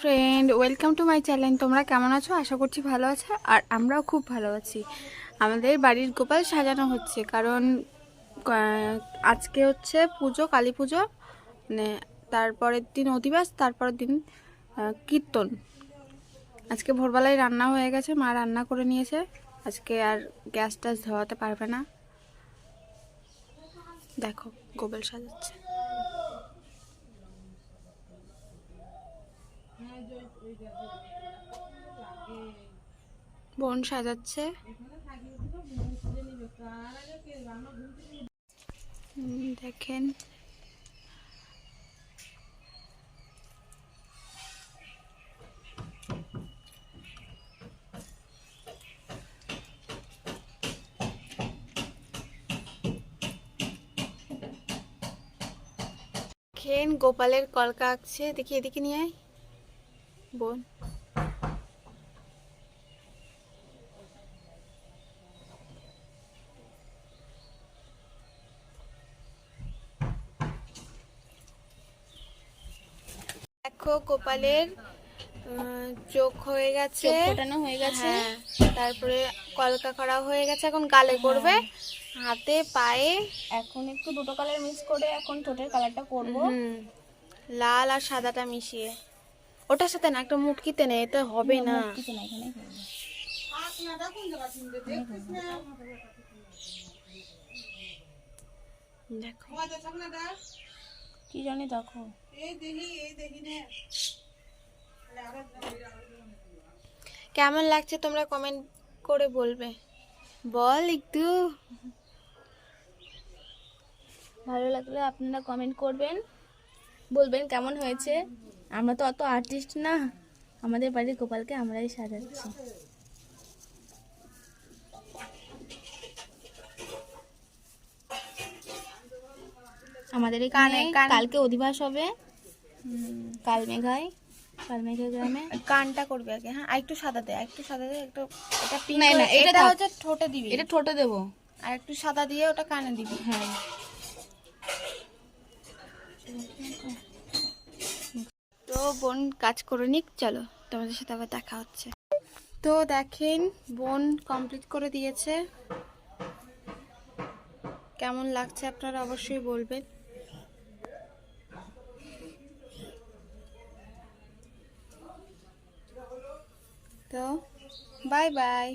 Friend welcome to my channel তোমরা কেমন আছো? আশা করছি ভালো আছো আর আমরাও খুব ভালো আছি। আমাদের বাড়ির গোপাল সাজানো হচ্ছে, কারণ আজকে হচ্ছে পুজো, কালী পুজো মানে তারপরের দিন অধিবাস, তারপরের দিন কীর্তন। আজকে ভোরবেলায় রান্না হয়ে গেছে, মা রান্না করে নিয়েছে। আজকে আর গ্যাস ট্যাস ধোয়াতে পারবে না। দেখো, গোপাল সাজাচ্ছে। বোন সাজাচ্ছে। হুম, দেখেন। গোপালের কলকা আঁকছে দেখি এদিকে নিয়ে আয়। বোন। দেখো গোপালের আহ, চোখ হয়ে গেছে। ফোটানো হয়ে গেছে। হ্যাঁ, তারপরে কলকা করা হয়ে গেছে এখন গালে করবে হাতে পায়ে। এখন একটু দুটো কালার মিক্স করে এখন ঠোঁটের কালারটা করব। লাল আর সাদাটা মিশিয়ে। ওটার সাথে না একটা মুটকিতে নেই এতে হবে না কিছু না এখানে দেখো। কি জানি দেখো। কেমন লাগছে তোমরা কমেন্ট করে বলবে। বল একটু। ভালো লাগলে আপনারা কমেন্ট করবেন বলবেন কেমন হয়েছে। আমরা তো অত আর্টিস্ট না। আমাদের বাড়ির গোপালকে আমরাই সাজাচ্ছি। আমাদের এখানে কানে- কালকে অধিবাস হবে। কাল মেঘায় কাল মেঘা গ্রামে কানটা করবে আগে হ্যাঁ আর একটু সাদা দে একটু সাদা দে একটু এটা পিঙ্ক না, না, এটা হচ্ছে ঠোঁটে দিবি। এটা ঠোঁটে দেবো। আর একটু সাদা দিয়ে ওটা কানে দিবি। হ্যাঁ। তো বোন কাজ করে নিক চলো তোমাদের সাথে আবার দেখা হচ্ছে। তো দেখেন বোন কমপ্লিট করে দিয়েছে। কেমন লাগছে আপনারা অবশ্যই বলবেন। তো বাই বাই